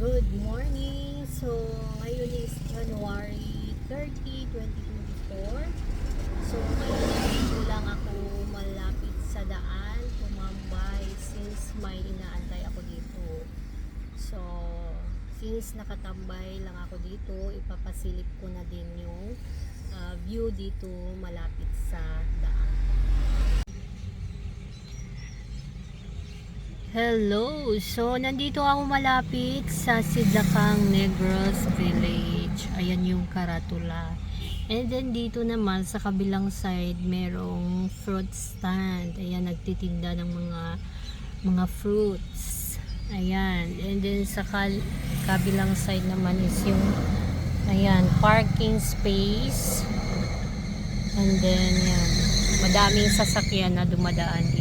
Good morning. So, ngayon is January 30, 2024. So, ngayon dito lang ako malapit sa daan, tumambay since may inaantay ako dito. So, since nakatambay lang ako dito, ipapasilip ko na din yung ah, view dito malapit sa daan. Hello! So, nandito ako malapit sa Sidlakang Negros Village. Ayan yung karatula. And then dito naman sa kabilang side, merong fruit stand. Ayan, nagtitinda ng mga mga fruits. Ayan. And then sa kabilang side naman is yung ayan, parking space. And then, yan. Madaming sasakyan na dumadaan dito.